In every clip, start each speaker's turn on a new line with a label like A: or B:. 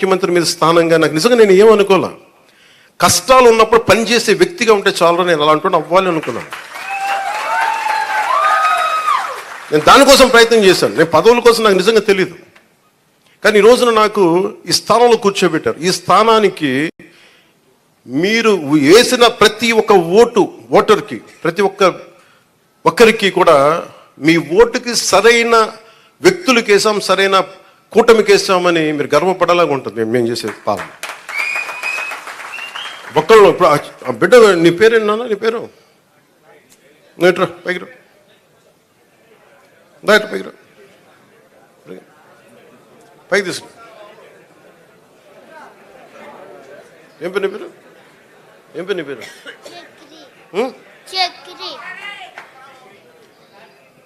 A: ముఖ్యమంత్రి మీద స్థానంగా నాకు నిజంగా నేను ఏమనుకోలే కష్టాలు ఉన్నప్పుడు పనిచేసే వ్యక్తిగా ఉంటే చాలు నేను అలా అంటూ అవ్వాలి అనుకున్నాను. నేను దానికోసం ప్రయత్నం చేశాను. నేను పదవుల కోసం నాకు నిజంగా తెలియదు కానీ ఈ రోజున నాకు ఈ స్థానంలో కూర్చోబెట్టారు. ఈ స్థానానికి మీరు వేసిన ప్రతి ఒక్క ఓటు ఓటర్కి ప్రతి ఒక్క ఒక్కరికి కూడా మీ ఓటుకి సరైన వ్యక్తులకు వేసాం సరైన కూటమికి వేసామని మీరు గర్వపడేలాగా ఉంటుంది మేము చేసే పాలన. ఒక్కళ్ళు ఇప్పుడు ఆ- బిడ్డ నీ పేరేనా నీ పేరు? నేట్రా పైకి రా. దా ఇట్రా పైకి రా? పైకి తీసుకు. ఏం పేరు నీ పేరు? ఏం పేరు నీ పేరు?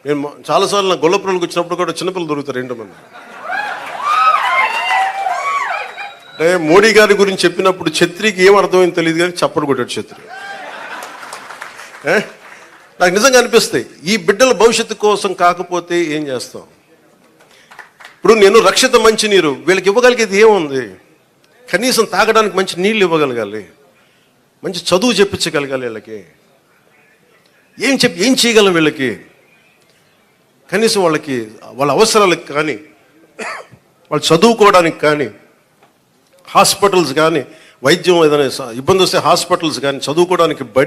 A: నేను చాలాసార్లు నా గొల్లపురంకి వచ్చినప్పుడు కూడా చిన్నపిల్లలు దొరుకుతారు ఏంటో మంది అంటే మోడీ గారి గురించి చెప్పినప్పుడు ఛత్రికి ఏం అర్థమైంది తెలియదు కానీ చప్పడు కొట్టాడు ఛత్రి. నాకు నిజంగా అనిపిస్తాయి ఈ బిడ్డల భవిష్యత్తు కోసం కాకపోతే ఏం చేస్తాం? ఇప్పుడు నేను రక్షిత మంచి నీరు వీళ్ళకి ఇవ్వగలిగేది ఏముంది? కనీసం తాగడానికి మంచి నీళ్ళు ఇవ్వగలగాలి మంచి చదువు చెప్పించగలగాలి వీళ్ళకి. ఏం చెప్పి ఏం చేయగలం వీళ్ళకి? కనీసం వాళ్ళకి వాళ్ళ అవసరాలకు కానీ వాళ్ళు చదువుకోవడానికి కానీ హాస్పిటల్స్ కానీ వైద్యం ఏదైనా ఇబ్బంది వస్తే హాస్పిటల్స్ కానీ చదువుకోవడానికి బడి